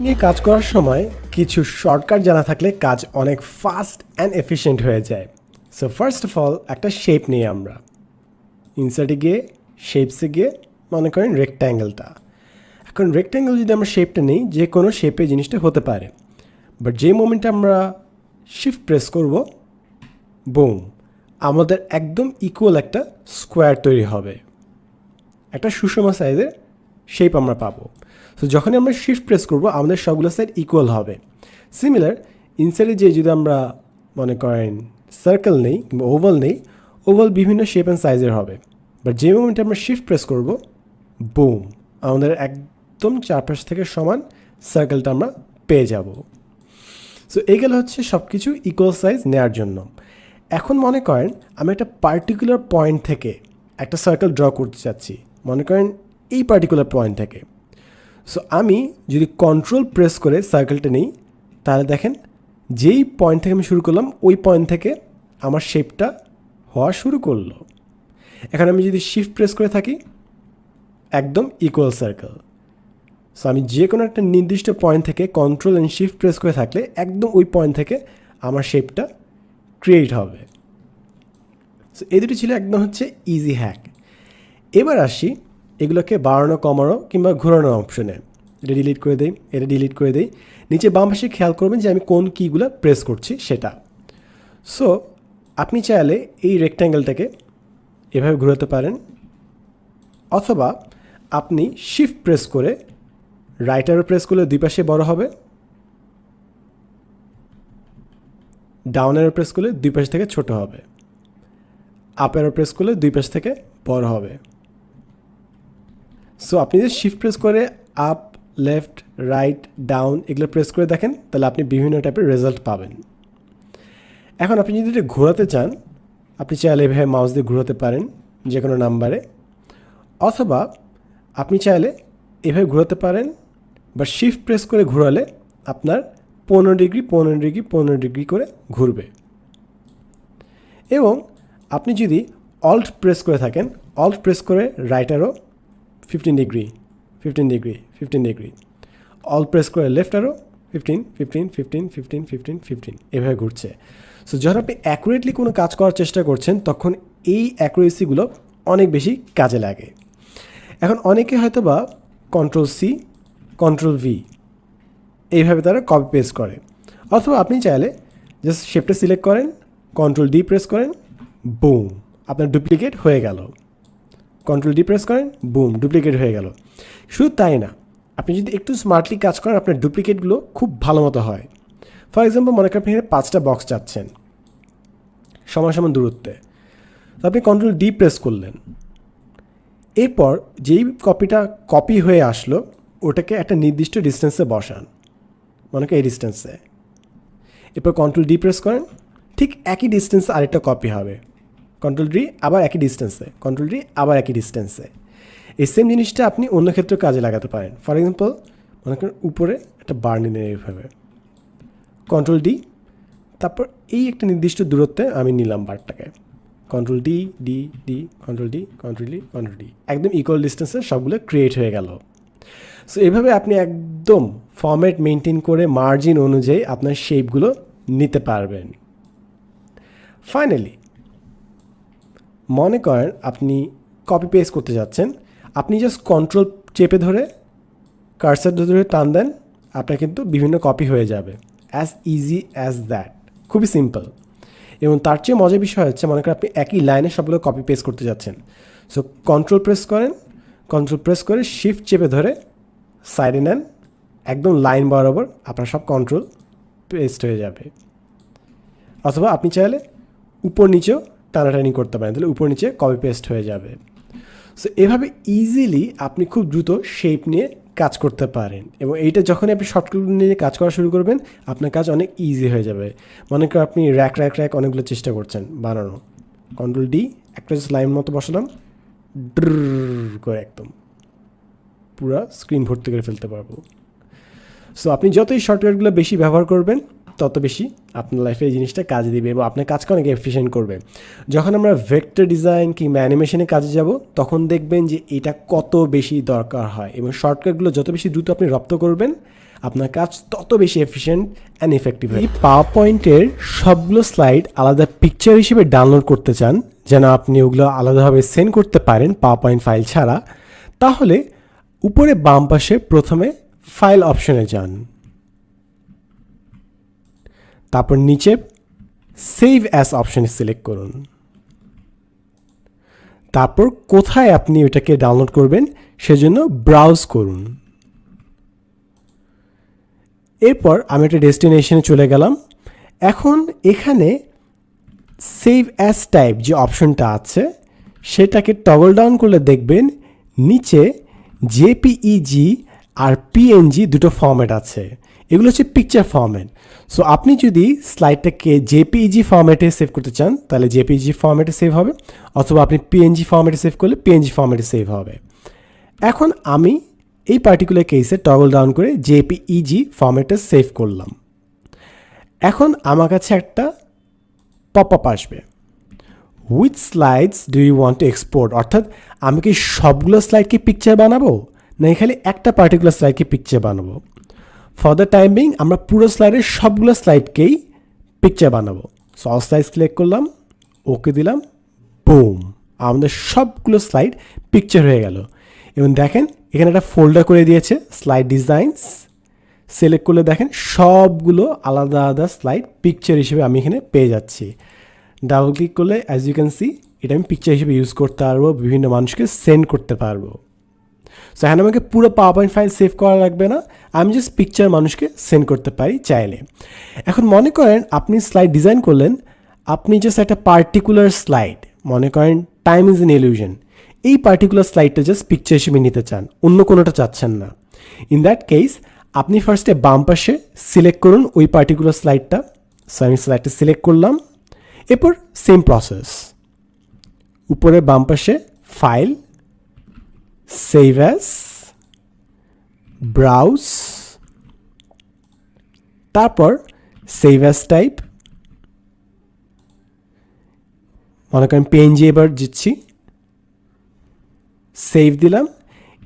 নিয়ে কাজ করার সময় কিছু শর্টকাট জানা থাকলে কাজ অনেক ফাস্ট অ্যান্ড এফিশিয়েন্ট হয়ে যায়। সো ফার্স্ট অফ অল একটা শেপ নিই আমরা। ইনসার্টে গিয়ে শেপসে গিয়ে, মনে করেন রেক্ট্যাঙ্গেলটা এখন রেক্ট্যাঙ্গেল যদি আমরা শেপটা নিই, যে কোনো শেপে জিনিসটা হতে পারে। বাট যে মোমেন্টে আমরা শিফট প্রেস করব বুম আমাদের একদম ইকুয়াল একটা স্কোয়ার তৈরি হবে। একটা সুষম সাইজের শেপ আমরা পাবো। সো যখনই আমরা শিফট প্রেস করব, আমাদের সবগুলো সাইড ইকুয়াল হবে। সিমিলার ইনসাইডে যে যদি আমরা মনে করেন সার্কেল নেই কিংবা ওভাল নেই ওভাল বিভিন্ন শেপ অ্যান্ড সাইজের হবে। বাট যে মোমেন্টে আমরা শিফট প্রেস করব বুম আমাদের একদম চারপাশ থেকে সমান সার্কেলটা আমরা পেয়ে যাব। সো এইগুলো হচ্ছে সব কিছু ইকুয়াল সাইজ নেওয়ার জন্য। এখন মনে করেন আমি একটা পার্টিকুলার পয়েন্ট থেকে একটা সার্কেল ড্র করতে চাচ্ছি। মনে করেন এই পার্টিকুলার পয়েন্ট থেকে। সো আমি যদি কন্ট্রোল প্রেস করে সার্কেলটা নিই, তাহলে দেখেন যেই পয়েন্ট থেকে আমি শুরু করলাম, ওই পয়েন্ট থেকে আমার শেপটা হওয়া শুরু করল। এখন আমি যদি শিফট প্রেস করে থাকি, একদম ইকুয়াল সার্কেল সো আমি যে কোনো একটা নির্দিষ্ট পয়েন্ট থেকে কন্ট্রোল অ্যান্ড শিফট প্রেস করে থাকলে একদম ওই পয়েন্ট থেকে আমার শেপটা ক্রিয়েট হবে। সো এই দুটি ছিল একদম হচ্ছে ইজি হ্যাক এবার আসি এগুলোকে বাড়ানো, কমানো কিংবা ঘোরানো অপশনে এটা ডিলিট করে দেই, এটা ডিলিট করে দেই। নিচে বাম পাশে খেয়াল করবেন যে আমি কোন কীগুলো প্রেস করছি সেটা। সো আপনি চাইলে এই রেক্ট্যাঙ্গেলটাকে এভাবে ঘোরাতে পারেন। অথবা আপনি শিফট প্রেস করে রাইট অ্যারো প্রেস করলে দুই পাশে বড় হবে। ডাউন অ্যারো প্রেস করলে দুই পাশ থেকে ছোট হবে। আপ অ্যারো প্রেস করলে দুই পাশ থেকে বড় হবে। সো আপনি যদি শিফট প্রেস করে আপ লেফট রাইট ডাউন এগুলো প্রেস করে দেখেন, তাহলে আপনি বিভিন্ন টাইপের রেজাল্ট পাবেন। এখন আপনি যদি এটা ঘোরাতে চান, আপনি চাইলে এভাবে মাউস দিয়ে ঘোরাতে পারেন যে কোনো নাম্বারে অথবা আপনি চাইলে এভাবে ঘোরাতে পারেন বা শিফট প্রেস করে ঘোরালে আপনার পনেরো ডিগ্রি পনেরো ডিগ্রি পনেরো ডিগ্রি করে ঘুরবে। এবং আপনি যদি অল্ট প্রেস করে থাকেন অল্ট প্রেস করে রাইটারও fifteen degree fifteen degree fifteen degree alt press করে লেফট আরও fifteen fifteen fifteen fifteen fifteen fifteen এভাবে ঘুরছে। সো যখন আপনি অ্যাকুরেটলি কোনো কাজ করার চেষ্টা করছেন, তখন এই অ্যাকুরেসিগুলো অনেক বেশি কাজে লাগে। এখন অনেকে হয়তো বা কন্ট্রোল সি কন্ট্রোল ভি এইভাবে তারা কপি পেস্ট করে। অথবা আপনি চাইলে জাস্ট শেপটা সিলেক্ট করেন কন্ট্রোল ডি প্রেস করেন বুম আপনার ডুপ্লিকেট হয়ে গেল। কন্ট্রোল ডি প্রেস করেন বুম ডুপ্লিকেট হয়ে গেল। শুধু তাই না, আপনি যদি একটু স্মার্টলি কাজ করেন, আপনার ডুপ্লিকেটগুলো খুব ভালো মতো হয়। ফর এক্সাম্পল মনে করেন আপনি পাঁচটা বক্স চাচ্ছেন, সমান সমান দূরত্বে। তো আপনি কন্ট্রোল ডি প্রেস করলেন। এরপর যেই কপিটা কপি হয়ে আসলো, ওটাকে একটা নির্দিষ্ট ডিস্টেন্সে বসান। মনে করেন এই ডিস্টেন্সে এরপর কন্ট্রোল ডি প্রেস করেন, ঠিক একই ডিস্টেন্সে আরেকটা কপি হবে। কন্ট্রোল ডি আবার একই ডিস্টেন্সে কন্ট্রোল ডি আবার একই ডিস্টেন্সে এই সেম জিনিসটা আপনি অন্য ক্ষেত্রে কাজে লাগাতে পারেন। ফর এক্সাম্পল মনে করেন উপরে একটা বার নিলেন এইভাবে। কন্ট্রোল ডি তারপর এই একটা নির্দিষ্ট দূরত্বে আমি নিলাম বারটাকে control D D D control D control D control D একদম ইকুয়াল ডিস্টেন্সে সবগুলো ক্রিয়েট হয়ে গেল। সো এভাবে আপনি একদম ফর্ম্যাট মেনটেন করে মার্জিন অনুযায়ী আপনার শেপগুলো নিতে পারবেন। ফাইনালি মনে করেন আপনি কপি পেস্ট করতে যাচ্ছেন, আপনি জাস্ট কন্ট্রোল চেপে ধরে কার্সার ধরে টান দেন, আপনার কিন্তু বিভিন্ন কপি হয়ে যাবে। অ্যাজ ইজি অ্যাজ দ্যাট খুবই সিম্পল এবং তার চেয়ে মজার বিষয় হচ্ছে, মনে করেন আপনি একই লাইনে সবগুলো কপি পেস্ট করতে যাচ্ছেন। সো কন্ট্রোল প্রেস করেন কন্ট্রোল প্রেস করে শিফট চেপে ধরে সাইডে নেন, একদম লাইন বরাবর আপনার সব কন্ট্রোল পেস্ট হয়ে যাবে। অথবা আপনি চাইলে উপর নিচেও টানাটানি করতে পারেন, তাহলে উপর নিচে কপি পেস্ট হয়ে যাবে। সো এভাবে ইজিলি আপনি খুব দ্রুত শেপ নিয়ে কাজ করতে পারেন এবং এইটা যখনই আপনি শর্টকাট নিয়ে কাজ করা শুরু করবেন, আপনার কাজ অনেক ইজি হয়ে যাবে। মনে করেন আপনি র্যাক র্যাক র্যাক অনেকগুলো চেষ্টা করছেন বানানো। কন্ট্রোল ডি একটা লাইন মতো বসালাম ড্র করে একদম। পুরো স্ক্রিন ভর্তি করে ফেলতে পারব। সো আপনি যতই শর্টকাটগুলো বেশি ব্যবহার করবেন তত বেশি আপনার লাইফে এই জিনিসটা কাজে দিবে এবং আপনার কাজকে অনেক এফিসিয়েন্ট করবে যখন আমরা ভেক্টর ডিজাইন কিংবা অ্যানিমেশনে কাজে যাব, তখন দেখবেন যে এটা কত বেশি দরকার হয় এবং শর্টকাটগুলো যত বেশি দ্রুত আপনি রপ্ত করবেন, আপনার কাজ তত বেশি এফিসিয়েন্ট অ্যান্ড ইফেক্টিভ হয় এই পাওয়ার পয়েন্টের সবগুলো স্লাইড আলাদা পিকচার হিসেবে ডাউনলোড করতে চান, যেন আপনি ওগুলো আলাদাভাবে সেন্ড করতে পারেন পাওয়ার পয়েন্ট ফাইল ছাড়া, তাহলে উপরে বাম পাশে প্রথমে ফাইল অপশনে যান। তারপর নিচে সেভ অ্যাস অপশনে সিলেক্ট করুন। তারপর কোথায় আপনি ওটাকে ডাউনলোড করবেন সেজন্য ব্রাউজ করুন। এরপর আমি একটা ডেস্টিনেশনে চলে গেলাম। এখন এখানে সেভ অ্যাস টাইপ যে অপশনটা আছে, সেটাকে টগল ডাউন করলে দেখবেন নিচে জেপিইজি আর পিএনজি দুটো ফর্ম্যাট আছে। এগুলো হচ্ছে পিকচার ফর্ম্যাট সো আপনি যদি স্লাইডটাকে জেপিইজি ফর্ম্যাটে সেভ করতে চান, তাহলে জেপিইজি ফর্ম্যাটে সেভ হবে, অথবা আপনি পিএনজি ফর্ম্যাটে সেভ করলে পিএনজি ফর্ম্যাটে সেভ হবে। এখন আমি এই পার্টিকুলার কেসে টগল ডাউন করে জেপিইজি ফর্ম্যাটে সেভ করলাম। এখন আমার কাছে একটা পপ আপ আসবে। With slides do you want to export অর্থাৎ, আমি কি সবগুলো স্লাইডকে পিকচার বানাবো? না খালি একটা পার্টিকুলার স্লাইডকে পিকচার বানাবো? ফর দ্য টাইমিং আমরা পুরো স্লাইডের সবগুলো স্লাইডকেই পিকচার বানাবো। সো অল স্লাইড সিলেক্ট করলাম ওকে দিলাম বুম আমাদের সবগুলো স্লাইড পিকচার হয়ে গেল। এবং দেখেন, এখানে একটা ফোল্ডার করে দিয়েছে স্লাইড ডিজাইনস সিলেক্ট করলে দেখেন, সবগুলো আলাদা আলাদা স্লাইড পিকচার হিসেবে আমি এখানে পেয়ে যাচ্ছি। ডাবল ক্লিক করলে অ্যাজ ইউ ক্যান সি এটা আমি পিকচার হিসেবে ইউজ করতে পারব, বিভিন্ন মানুষকে সেন্ড করতে পারব। সো এখানে আমাকে পুরো পাওয়ার পয়েন্ট ফাইল সেভ করা লাগবে না। আমি জাস্ট পিকচার মানুষকে সেন্ড করতে পারি চাইলে। এখন মনে করেন আপনি স্লাইড ডিজাইন করলেন, আপনি জাস্ট একটা পার্টিকুলার স্লাইড মনে করেন টাইম ইজ ইন ইলিউশন এই পার্টিকুলার স্লাইডটা জাস্ট পিকচার হিসেবে নিতে চান, অন্য কোনোটা চাচ্ছেন না। ইন দ্যাট কেস আপনি ফার্স্টে বাম পাশে সিলেক্ট করুন ওই পার্টিকুলার স্লাইডটা সো আমি স্লাইডটা সিলেক্ট করলাম। এরপর সেম প্রসেস উপরে বাম পাশে ফাইল সেভ অ্যাস ব্রাউজ তারপর সেভ অ্যাস টাইপ মনে করেন পেনজি এবার দিচ্ছি সেভ দিলাম,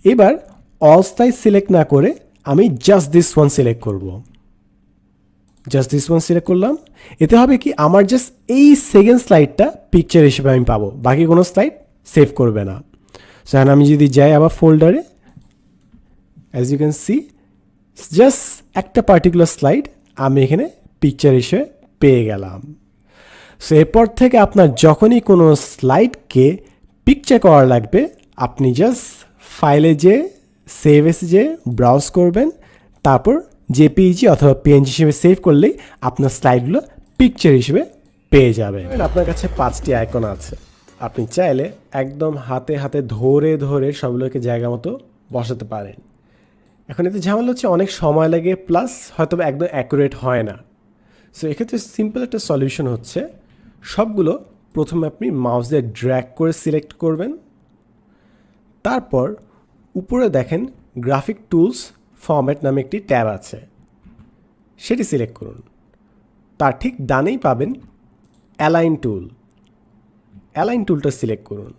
এবার অল স্টাই সিলেক্ট না করে আমি জাস্ট দিস ওয়ান সিলেক্ট করব। জাস্ট দিস ওয়ান সিলেক্ট করলাম, এতে হবে কি আমার জাস্ট এই সেকেন্ড স্লাইডটা পিকচার হিসেবে আমি পাবো, বাকি কোনো স্লাইড সেভ করবে না। সো এখন আমি যদি যাই আবার ফোল্ডারে as you can see just একটা পার্টিকুলার স্লাইড আমি এখানে পিকচার হিসেবে পেয়ে গেলাম। সো এরপর থেকে আপনার যখনই কোনো স্লাইডকে পিকচার করা লাগবে, আপনি জাস্ট ফাইলে যে সেভ এসে যে ব্রাউজ করবেন, তারপর জেপিইজি অথবা পিএনজি হিসেবে সেভ করলেই আপনার স্লাইডগুলো পিকচার হিসেবে পেয়ে যাবে। আপনার কাছে পাঁচটি আইকন আছে। আপনি চাইলে একদম হাতে হাতে ধরে ধরে সবগুলোকে জায়গা মতো বসাতে পারেন। এখন এতে ঝামেলা হচ্ছে অনেক সময় লাগে, প্লাস হয়তো একদম অ্যাকুরেট হয় না। সো এক্ষেত্রে সিম্পল একটা সলিউশন হচ্ছে, সবগুলো প্রথমে আপনি মাউস দিয়ে ড্র্যাগ করে সিলেক্ট করবেন। তারপর উপরে দেখেন গ্রাফিক টুলস ফরম্যাট নামে একটি ট্যাব আছে। সেটি সিলেক্ট করুন। তার ঠিক ডানেই পাবেন অ্যালাইন টুল অ্যালাইন টুলটা সিলেক্ট করুন।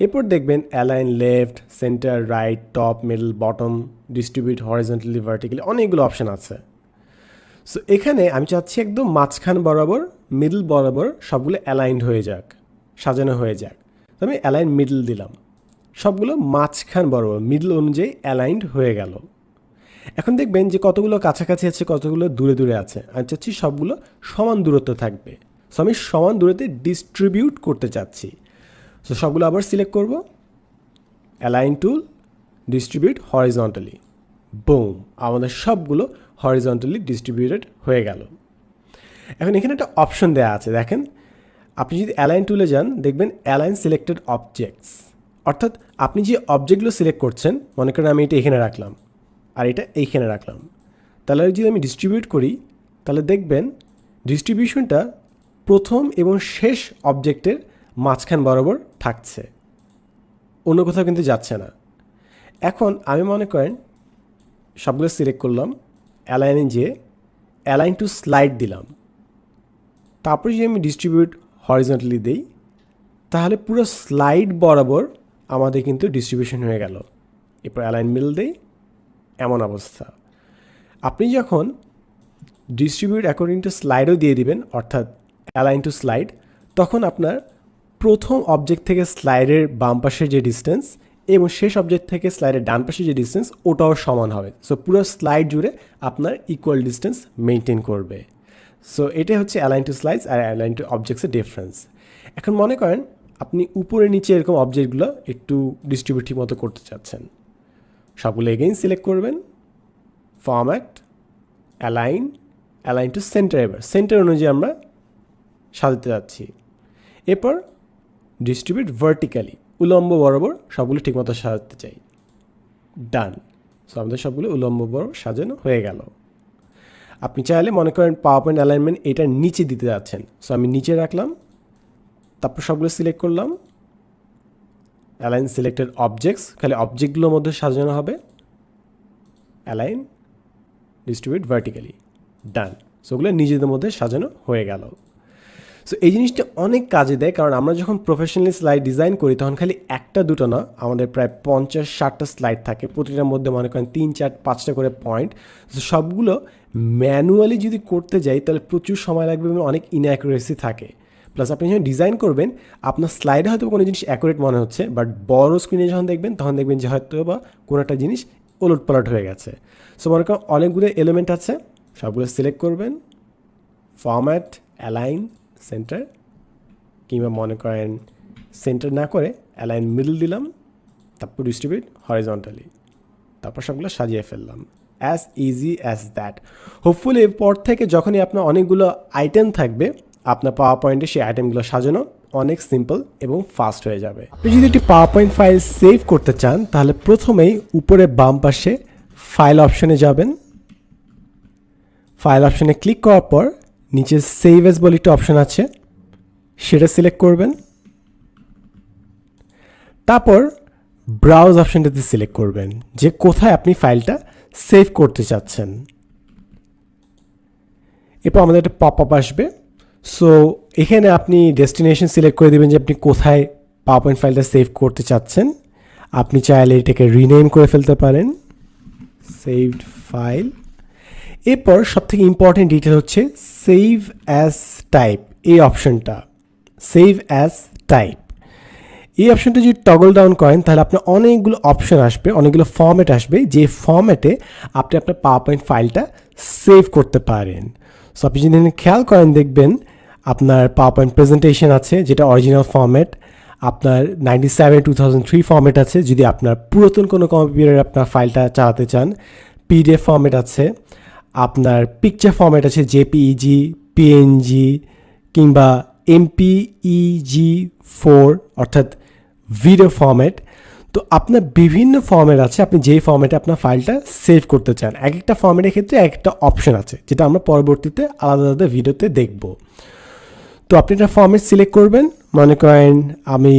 এরপর দেখবেন align left center right top middle bottom distribute horizontally vertically অনেকগুলো অপশান আছে। সো এখানে আমি চাচ্ছি একদম মাঝখান বরাবর মিডল বরাবর সবগুলো অ্যালাইন্ড হয়ে যাক, সাজানো হয়ে যাক। তো আমি অ্যালাইন মিডল দিলাম। সবগুলো মাঝখান বরাবর মিডল অনুযায়ী অ্যালাইন্ড হয়ে গেল। এখন দেখবেন যে কতগুলো কাছাকাছি আছে, কতগুলো দূরে দূরে আছে। আমি চাচ্ছি সবগুলো সমান দূরত্ব থাকবে। সো আমি সমান দূরত্বে ডিস্ট্রিবিউট করতে চাচ্ছি। সো সবগুলো আবার সিলেক্ট করব। অ্যালাইন টুল ডিস্ট্রিবিউট হরিজন্টালি বোম আমাদের সবগুলো হরিজন্টালি ডিস্ট্রিবিউটেড হয়ে গেল। এখন এখানে একটা অপশন দেওয়া আছে, দেখেন। আপনি যদি অ্যালাইন টুলে যান, দেখবেন অ্যালাইন সিলেক্টেড অবজেক্টস অর্থাৎ আপনি যে অবজেক্টগুলো সিলেক্ট করছেন, মনে করেন আমি এটা এখানে রাখলাম, আর এটা এইখানে রাখলাম। তাহলে যদি আমি ডিস্ট্রিবিউট করি, তাহলে দেখবেন ডিস্ট্রিবিউশনটা প্রথম এবং শেষ অবজেক্টের মাঝখান বরাবর থাকছে। অন্য কোথাও কিন্তু যাচ্ছে না। এখন আমি মনে করেন সবগুলো সিলেক্ট করলাম অ্যালাইনে যে অ্যালাইন টু স্লাইড দিলাম। তারপর যদি আমি ডিস্ট্রিবিউট হরিজন্টালি দিই, তাহলে পুরো স্লাইড বরাবর আমাদের কিন্তু ডিস্ট্রিবিউশন হয়ে গেল। এরপর অ্যালাইন মিল দেই, এমন অবস্থা। আপনি যখন ডিস্ট্রিবিউট অ্যাকর্ডিং টু স্লাইডও দিয়ে দিবেন, অর্থাৎ অ্যালাইন টু স্লাইড তখন আপনার প্রথম অবজেক্ট থেকে স্লাইডের বাম পাশের যে ডিস্টেন্স এবং শেষ অবজেক্ট থেকে স্লাইডের ডান পাশে যে ডিস্টেন্স ওটাও সমান হবে। সো পুরো স্লাইড জুড়ে আপনার ইকুয়াল ডিস্টেন্স মেনটেন করবে। সো এটাই হচ্ছে অ্যালাইন টু স্লাইডস আর অ্যালাইন টু অবজেক্টসের ডিফারেন্স এখন মনে করেন আপনি উপরে নিচে এরকম অবজেক্টগুলো একটু ডিস্ট্রিবিউটিভ মতো করতে চাচ্ছেন। সবগুলো এগেইন সিলেক্ট করবেন। Format align align to center এবার। সেন্টার অনুযায়ী আমরা সাজাতে যাচ্ছি। এরপর ডিস্ট্রিবিউট ভার্টিক্যালি উলম্ব বরাবর সবগুলো ঠিকমতো সাজাতে চাই। ডান সো আমাদের সবগুলো উলম্ব বরাবর সাজানো হয়ে গেল। আপনি চাইলে মনে করেন পাওয়ার পয়েন্ট অ্যালাইনমেন্ট এটার নিচে দিতে যাচ্ছেন। সো আমি নিচে রাখলাম, তারপর সবগুলো সিলেক্ট করলাম। অ্যালাইন সিলেক্টেড অবজেক্টস খালি অবজেক্টগুলোর মধ্যে সাজানো হবে। Align distribute vertically done so ওগুলো নিজেদের মধ্যে সাজানো হয়ে গেল। সো এই জিনিসটা অনেক কাজে দেয়, কারণ আমরা যখন প্রফেশনালি স্লাইড ডিজাইন করি, তখন খালি একটা দুটো না, আমাদের প্রায় পঞ্চাশ ষাটটা স্লাইড থাকে। প্রতিটার মধ্যে মনে করেন তিন, চার, পাঁচটা করে পয়েন্ট তো সবগুলো ম্যানুয়ালি যদি করতে যাই, তাহলে প্রচুর সময় লাগবে এবং অনেক ইনঅ্যাকুরেসি থাকে। প্লাস আপনি যখন ডিজাইন করবেন, আপনার স্লাইডে হয়তো কোনো জিনিস অ্যাকুরেট মনে হচ্ছে বাট বড় স্ক্রিনে যখন দেখবেন, তখন দেখবেন যে হয়তো বা কোনো একটা জিনিস ওলট পালট হয়ে গেছে। সো মনে করেন অনেকগুলো এলিমেন্ট আছে, সবগুলো সিলেক্ট করবেন। ফর্ম্যাট অ্যালাইন সেন্টার কিংবা মনে করেন সেন্টার না করে অ্যালাইন মিডল দিলাম, তারপর ডিস্ট্রিবিউট হরিজন্টালি তারপর সবগুলো সাজিয়ে ফেললাম। As easy as that hopefully এরপর থেকে যখনই আপনার অনেকগুলো আইটেম থাকবে, আপনার পাওয়ার পয়েন্টে সেই আইটেমগুলো সাজানো অনেক সিম্পল এবং ফাস্ট হয়ে যাবে। আপনি যদি একটি পাওয়ার পয়েন্ট ফাইল সেভ করতে চান, তাহলে প্রথমেই উপরে বাম পাশে ফাইল অপশনে যাবেন। ফাইল অপশনে ক্লিক করার পর নিচে সেভ এস বলে একটা অপশন আছে, সেটা সিলেক্ট করবেন। তারপর ব্রাউজ অপশনটাতে সিলেক্ট করবেন, যে কোথায় আপনি ফাইলটা সেভ করতে চাচ্ছেন। এরপর আমাদের একটা পপ আপ আসবে। সো এখানে আপনি ডেস্টিনেশন সিলেক্ট করে দেবেন যে আপনি কোথায় পাওয়ার পয়েন্ট ফাইলটা সেভ করতে চাচ্ছেন। আপনি চাইলে এটাকে রিনেম করে ফেলতে পারেন। সেভড ফাইল এরপর সবথেকে ইম্পর্টেন্ট ডিটেল হচ্ছে সেভ অ্যাজ টাইপ এই অপশনটা সেভ অ্যাজ টাইপ এই অপশনটা যদি টগল ডাউন করেন, তাহলে আপনার অনেকগুলো অপশন আসবে, অনেকগুলো ফর্ম্যাট আসবে, যে ফর্ম্যাটে আপনি আপনার পাওয়ার পয়েন্ট ফাইলটা সেভ করতে পারেন। সো আপনি যদি খেয়াল করেন, দেখবেন আপনার পাওয়ার পয়েন্ট প্রেজেন্টেশন আছে, যেটা অরিজিনাল ফর্ম্যাট আপনার ninety seven two thousand three format আছে, যদি আপনার পুরাতন কোনো কম্পিউটারে আপনার ফাইলটা চালাতে চান পিডিএফ ফর্ম্যাট আছে আপনার পিকচার ফর্ম্যাট আছে জেপিইজি পিএনজি কিংবা এমপিইজি ফোর অর্থাৎ ভিডিও ফর্ম্যাট তো আপনার বিভিন্ন ফর্ম্যাট আছে, আপনি যেই ফর্ম্যাটে আপনার ফাইলটা সেভ করতে চান, এক একটা ফর্ম্যাটের ক্ষেত্রে এক একটা অপশন আছে, যেটা আমরা পরবর্তীতে আলাদা আলাদা ভিডিওতে দেখব। তো আপনি একটা ফর্ম্যাট সিলেক্ট করবেন, মনে করেন আমি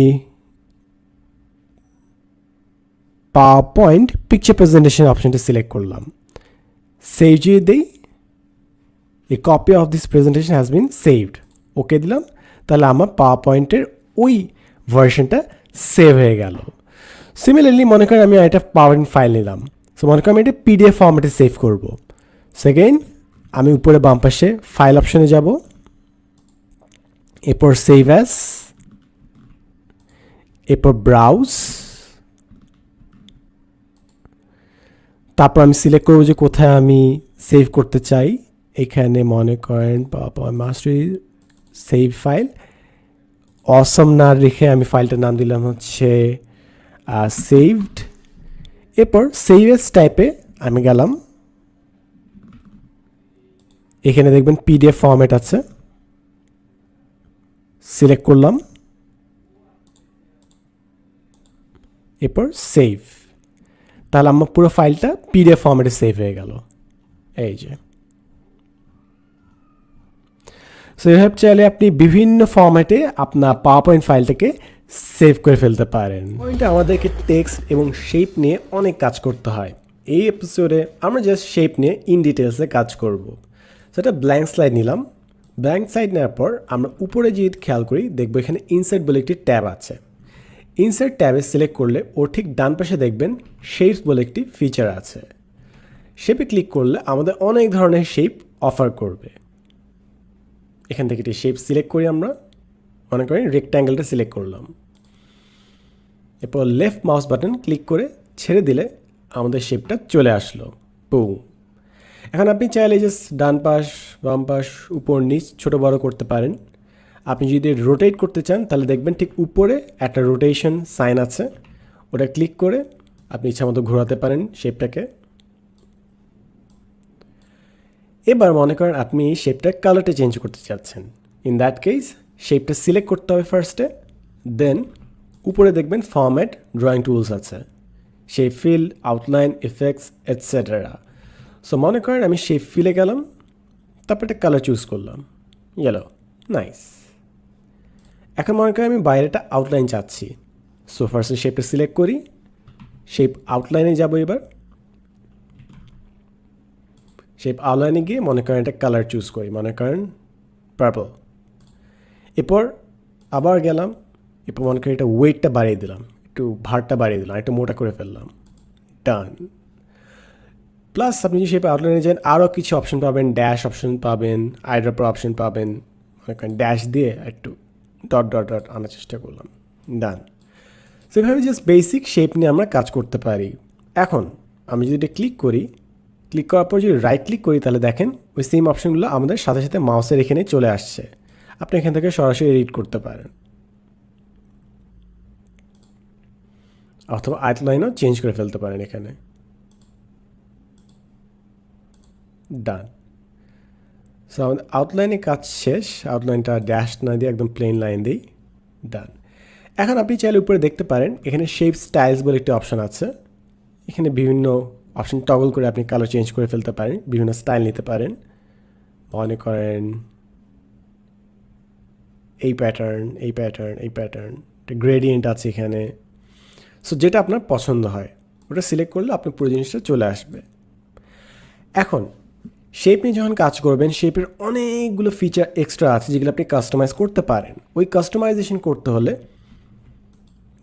পাওয়ার পয়েন্ট পিকচার প্রেজেন্টেশন অপশনটা সিলেক্ট করলাম। সেভ দিয়ে দেই a copy of this presentation has been saved okay দিলাম তাহলে আমার পাওয়ার পয়েন্টের ওই ভার্সনটা সেভ হয়ে গেল সিমিলারলি মনে করেন আমি একটা পাওয়ার ফাইল নিলাম সো মনে করেন আমি এটা পিডিএফ ফর্মেটে সেভ করব সেকেন্ড আমি উপরে বাম পাশে ফাইল অপশনে যাব এরপর সেভ অ্যাস এরপর ব্রাউজ তারপর আমি সিলেক্ট করব যে কোথায় আমি সেভ করতে চাই। এখানে মনে করেন মাস্টারি সেভ ফাইল অসম না রেখে আমি ফাইলটার নাম দিলাম হচ্ছে সেভড এরপর সেভেস টাইপে আমি গেলাম। এখানে দেখবেন পিডিএফ ফর্ম্যাট আছে। সিলেক্ট করলাম। এরপর সেভ তাহলে আমার পুরো ফাইলটা পিডিএফ ফর্ম্যাটে সেভ হয়ে গেল। এই যে। সো এভাবে চাইলে আপনি বিভিন্ন ফর্ম্যাটে আপনার পাওয়ার পয়েন্ট ফাইলটাকে সেভ করে ফেলতে পারেন। পয়েন্টে আমাদেরকে টেক্সট এবং শেপ নিয়ে অনেক কাজ করতে হয়। এই এপিসোডে আমরা জাস্ট শেপ নিয়ে ইন ডিটেলসে কাজ করব। সেটা ব্ল্যাঙ্ক স্লাইড নিলাম। ব্ল্যাঙ্ক স্লাইড নেওয়ার পর আমরা উপরে যদি খেয়াল করি, দেখব এখানে ইনসার্ট বলে একটি ট্যাব আছে। ইনসার্ট ট্যাবে সিলেক্ট করলে ওর ঠিক ডান পাশে দেখবেন শেপস বলে একটি ফিচার আছে। শেপে ক্লিক করলে আমাদের অনেক ধরনের শেপ অফার করবে। এখান থেকে একটি শেপ সিলেক্ট করি আমরা। মনে করি রেক্ট্যাঙ্গেলটা সিলেক্ট করলাম। এরপর লেফট মাউস বাটন ক্লিক করে ছেড়ে দিলে আমাদের শেপটা চলে আসলো। পু এখন আপনি চাইলে যে ডান পাশ, বাম পাশ, উপর, নিচ, ছোট, বড় করতে পারেন। আপনি যদি রোটেট করতে চান, তাহলে দেখবেন ঠিক উপরে একটা রোটেশন সাইন আছে। ওটা ক্লিক করে আপনি ইচ্ছা মতো ঘোরাতে পারেন শেপটাকে এবার মনে করেন আপনি শেপটার কালারটা চেঞ্জ করতে চাচ্ছেন। ইন দ্যাট কেস শেপটা সিলেক্ট করতে হবে ফার্স্টে দেন উপরে দেখবেন ফর্ম্যাট ড্রয়িং টুলস আছে। সেই fill outline effects etcetera so মনে করেন আমি শেপ ফিলে গেলাম, তারপর একটা কালার চুজ করলাম। ইয়েলো নাইস এখন মনে করেন আমি বাইরেটা আউটলাইন চাচ্ছি। সো ফার্স্টে শেপটা সিলেক্ট করি। শেপ আউটলাইনে যাব এবার। শেপ আউটলাইনে গিয়ে মনে করেন একটা কালার চুজ করি, মনে করেন পার্পল এরপর আবার গেলাম, এরপর মনে করি এটা ওয়েটটা বাড়িয়ে দিলাম, একটু ভারটা বাড়িয়ে দিলাম, একটু মোটা করে ফেললাম। ডান প্লাস আপনি যদি শেপে আউটলাইনে যান আরও কিছু অপশন পাবেন ড্যাশ অপশন পাবেন আইড্রপার অপশন পাবেন, মনে করেন ড্যাশ দিয়ে একটু ডট ডট ডট আনার চেষ্টা করলাম। ডান সেভাবে জাস্ট বেসিক শেপ নিয়ে আমরা কাজ করতে পারি। এখন, আমি যদি এটা ক্লিক করি ক্লিক করার পর যদি রাইট ক্লিক করি, তাহলে দেখেন ওই সেম অপশনগুলো আমাদের সাথে সাথে মাউসের এখানে চলে আসছে। আপনি এখান থেকে সরাসরি এডিট করতে পারেন। অথবা আইট লাইনও চেঞ্জ করে ফেলতে পারেন এখানে। ডান সো আমাদের আউটলাইনে কাজ শেষ আউটলাইনটা ড্যাশ না দিয়ে একদম প্লেন লাইন দিই ডান এখন আপনি চাইলে উপরে দেখতে পারেন, এখানে শেপ স্টাইলস বলে একটি অপশান আছে। এখানে বিভিন্ন অপশন টগল করে আপনি কালার চেঞ্জ করে ফেলতে পারেন, বিভিন্ন স্টাইল নিতে পারেন। মনে করেন এই প্যাটার্ন এই প্যাটার্ন এই প্যাটার্ন একটা গ্রেডিয়েন্ট আছে এখানে। সো যেটা আপনার পছন্দ হয়, ওটা সিলেক্ট করলে আপনার পুরো জিনিসটা চলে আসবে। এখন শেপ নিয়ে যখন কাজ করবেন শেপের অনেকগুলো ফিচার এক্সট্রা আছে যেগুলো আপনি কাস্টমাইজ করতে পারেন। ওই কাস্টমাইজেশন করতে হলে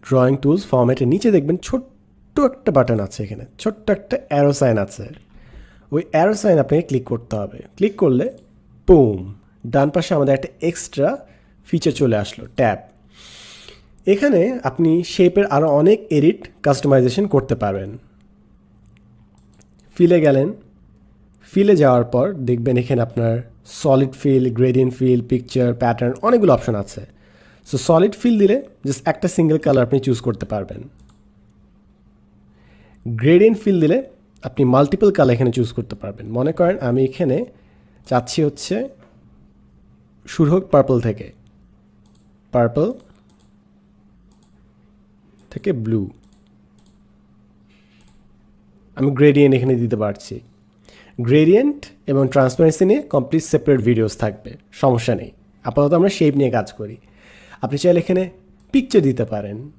ড্রয়িং টুলস ফর্ম্যাটের নিচে দেখবেন ছোট্ট একটা বাটন আছে এখানে, ছোট্ট একটা অ্যারো সাইন আছে। ওই অ্যারো সাইন আপনাকে ক্লিক করতে হবে। ক্লিক করলে পুম ডান পাশে আমাদের একটা এক্সট্রা ফিচার চলে আসলো ট্যাব এখানে আপনি শেপের আরও অনেক এডিট কাস্টমাইজেশন করতে পারবেন। ফিলে গেলেন। ফিলে যাওয়ার পর দেখবেন এখানে আপনার solid fill gradient fill picture pattern অনেকগুলো অপশন আছে। সো সলিড ফিল দিলে জাস্ট একটা সিঙ্গেল কালার আপনি চুজ করতে পারবেন। গ্রেডিয়েন্ট ফিল দিলে আপনি মাল্টিপল কালার এখানে চুজ করতে পারবেন। মনে করেন আমি এখানে চাচ্ছি হচ্ছে শুরু হোক পার্পল থেকে। পার্পল থেকে ব্লু আমি গ্রেডিয়েন্ট এখানে দিতে পারছি। গ্রেডিয়েন্ট এবং ট্রান্সপারেন্সি নিয়ে কমপ্লিট সেপারেট ভিডিওস থাকবে। সমস্যা নেই। আপাতত আমরা শেপ নিয়ে কাজ করি। আপনি চাইলে এখানে পিকচার দিতে পারেন।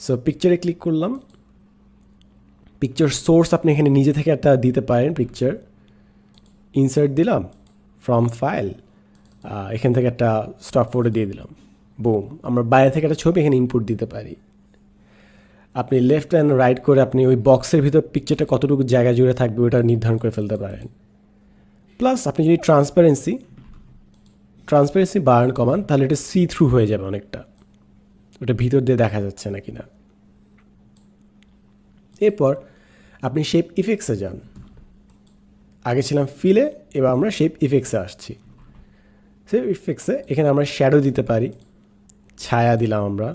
সো পিকচারে ক্লিক করলাম। পিকচার সোর্স আপনি এখানে নিজে থেকে একটা দিতে পারেন পিকচার ইনসার্ট দিলাম। ফ্রম ফাইল এখান থেকে একটা স্টক ফটো দিয়ে দিলাম। বুম আমরা বাইরে থেকে একটা ছবি এখানে ইনপুট দিতে পারি। আপনি লেফট অ্যান্ড রাইট করে আপনি ওই বক্সের ভিতর পিকচারটা কতটুকু জায়গা জুড়ে থাকবে ওটা নির্ধারণ করে ফেলতে পারেন। প্লাস আপনি যদি ট্রান্সপারেন্সি ট্রান্সপারেন্সি বাড়ান কমান তাহলে এটা সি থ্রু হয়ে যাবে অনেকটা। ওটা ভিতর দিয়ে দেখা যাচ্ছে না এরপর আপনি শেপ ইফেক্টসে যান। আগে ছিলাম ফিলে এবার আমরা শেপ ইফেক্টসে আসছি। শেপ ইফেক্টসে এখানে আমরা শ্যাডো দিতে পারি, ছায়া দিলাম আমরা।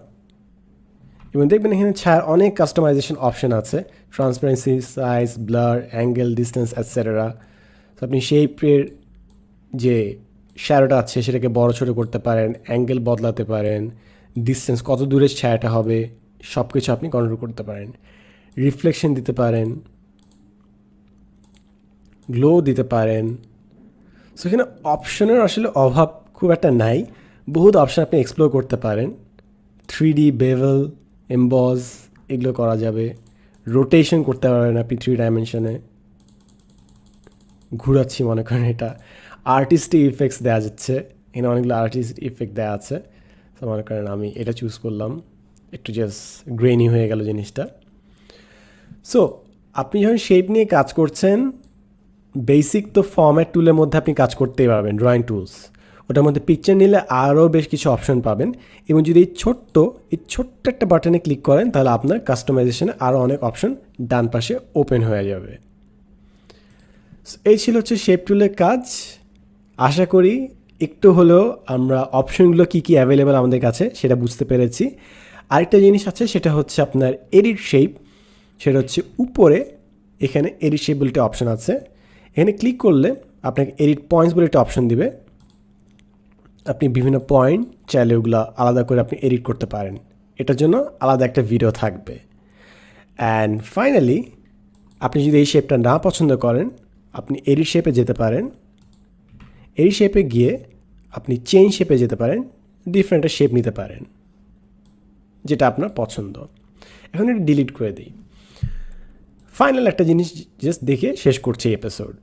এবং দেখবেন এখানে ছায়ার অনেক কাস্টমাইজেশন অপশন আছে। Transparency size blur angle distance etcetera তো আপনি শেপের যে শ্যাডোটা আছে, সেটাকে বড় ছোটো করতে পারেন অ্যাঙ্গেল বদলাতে পারেন ডিস্টেন্স কত দূরে ছায়াটা হবে সব কিছু আপনি কন্ট্রোল করতে পারেন। রিফ্লেকশন দিতে পারেন। গ্লো দিতে পারেন। সো এখানে অপশনের আসলে অভাব খুব একটা নাই। বহুত অপশন আপনি এক্সপ্লোর করতে পারেন। থ্রি ডি বেভেল এমবজ এগুলো করা যাবে। রোটেশন করতে পারবেন আপনি থ্রি ডাইমেনশনে ঘুরাচ্ছি মনে করেন এটা। আর্টিস্ট ইফেক্টস দেওয়া যাচ্ছে। এখানে অনেকগুলো আর্টিস্ট ইফেক্ট দেওয়া আছে। তো মনে করেন আমি এটা চুজ করলাম। একটু জাস্ট গ্রেনি হয়ে গেল জিনিসটা। সো আপনি যখন শেপ নিয়ে কাজ করছেন বেসিক তো ফর্ম্যাট টুলের মধ্যে আপনি কাজ করতেই পারবেন ড্রয়িং টুলস ওটার মধ্যে পিকচার নিলে আরও বেশ কিছু অপশন পাবেন। এবং যদি এই ছোট্ট এই ছোট্ট একটা বাটনে ক্লিক করেন, তাহলে আপনার কাস্টমাইজেশনে আরও অনেক অপশন ডান পাশে ওপেন হয়ে যাবে। এই ছিল হচ্ছে শেপ টুলের কাজ। আশা করি একটু হলেও আমরা অপশনগুলো কী কী অ্যাভেলেবেল আমাদের কাছে সেটা বুঝতে পেরেছি। আরেকটা জিনিস আছে, সেটা হচ্ছে আপনার এডিট শেপ সেটা হচ্ছে উপরে, এখানে এডিট শেপ বলে একটা অপশন আছে। এখানে ক্লিক করলে আপনাকে এডিট পয়েন্টস বলে একটা অপশন দিবে। আপনি বিভিন্ন পয়েন্ট চাইলে ওগুলো আলাদা করে আপনি এডিট করতে পারেন। এটার জন্য আলাদা একটা ভিডিও থাকবে। অ্যান্ড ফাইনালি আপনি যদি এই শেপটা না পছন্দ করেন, আপনি এডিট শেপে যেতে পারেন। এই শেপে গিয়ে আপনি চেইন শেপে যেতে পারেন ডিফারেন্ট শেপ নিতে পারেন, যেটা আপনার পছন্দ। এখন এটা ডিলিট করে দিই। ফাইনাল একটা জিনিস জাস্ট দেখে শেষ করছি এপিসোড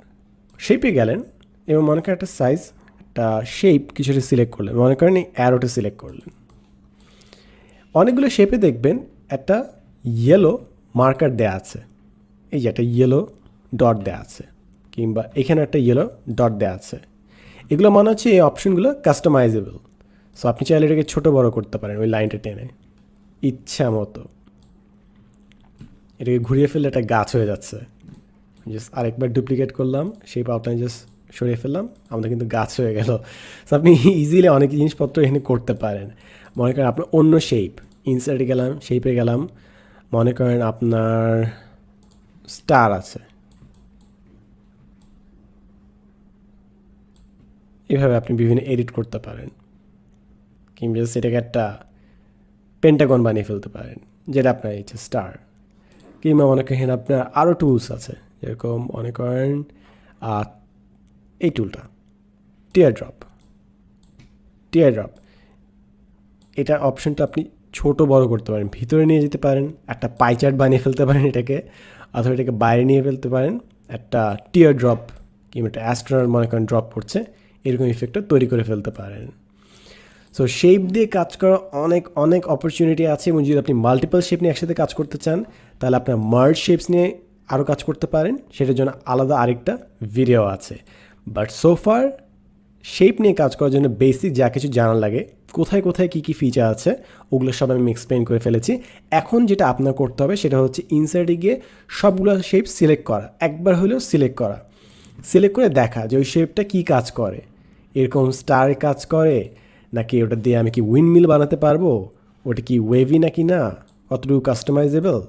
শেপে গেলেন এবং মনে একটা সাইজ একটা শেপ কিছুটা সিলেক্ট করলেন মনে করেন অ্যারোটা সিলেক্ট করলেন। অনেকগুলো শেপে দেখবেন একটা ইয়েলো মার্কার দেয়া আছে। এই যে একটা ইয়েলো ডট দেয়া আছে কিংবা এখানে একটা ইয়েলো ডট দেয়া আছে। এগুলো মনে হচ্ছে এই অপশনগুলো কাস্টমাইজেবল সো আপনি চাইলে এটাকে ছোটো বড় করতে পারেন ওই লাইনটা টেনে। ইচ্ছা মতো। এটাকে ঘুরিয়ে ফেললে একটা গাছ হয়ে যাচ্ছে। জাস্ট আরেকবার ডুপ্লিকেট করলাম সেই পাওয়াটা জাস্ট সরিয়ে ফেললাম, আমাদের কিন্তু গাছ হয়ে গেল। সো আপনি ইজিলি অনেক জিনিসপত্র এখানে করতে পারেন। মনে করেন আপনার অন্য শেপ ইনসার্টে গেলাম শেপে গেলাম। মনে করেন আপনার স্টার আছে। এভাবে আপনি বিভিন্ন এডিট করতে পারেন। কিংবা সেটাকে একটা পেন্টাগন বানিয়ে ফেলতে পারেন, যেটা আপনার ইচ্ছে স্টার কিংবা মনে করেন আপনার আরও টুলস আছে, যেরকম মনে করেন এই টুলটা টিয়ার ড্রপ টিয়ার ড্রপ এটা অপশনটা আপনি ছোট বড় করতে পারেন, ভিতরে নিয়ে যেতে পারেন, একটা পাইচার্ট বানিয়ে ফেলতে পারেন এটাকে, অথবা এটাকে বাইরে নিয়ে ফেলতে পারেন, একটা টিয়ার ড্রপ কিংবা একটা অ্যাস্ট্রোনার মনে করেন ড্রপ করছে, এরকম ইফেক্টটা তৈরি করে ফেলতে পারেন। সো শেপ দিয়ে কাজ করার অনেক অনেক অপরচুনিটি আছে এবং যদি আপনি মাল্টিপল শেপ নিয়ে একসাথে কাজ করতে চান, তাহলে আপনার মার্ড শেপস নিয়ে আরও কাজ করতে পারেন, সেটার জন্য আলাদা আরেকটা ভিডিও আছে। বাট সোফার শেপ নিয়ে কাজ করার জন্য বেসিক যা কিছু জানার লাগে, কোথায় কোথায় কী কী ফিচার আছে, ওগুলো সব আমি এক্সপ্লেন করে ফেলেছি। এখন যেটা আপনার করতে হবে, সেটা হচ্ছে ইনসাইডে গিয়ে সবগুলো শেপ সিলেক্ট করা। একবার হলেও সিলেক্ট করা। সিলেক্ট করে দেখা যে ওই শেপটা কী কাজ করে। এরকম স্টার কাজ করে, নাকি ওটা দিয়ে আমি কি উইন্ডমিল বানাতে পারব? ওটা কি ওয়েভি নাকি না? কতটুকু কাস্টমাইজেবল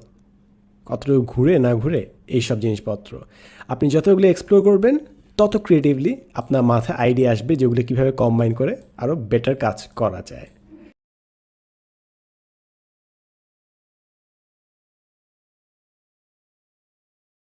কতটুকু ঘুরে না ঘুরে, এইসব জিনিসপত্র। আপনি যতগুলো এক্সপ্লোর করবেন তত ক্রিয়েটিভলি আপনার মাথায় আইডিয়া আসবে যেগুলো কীভাবে কম্বাইন করে আরও বেটার কাজ করা যায়।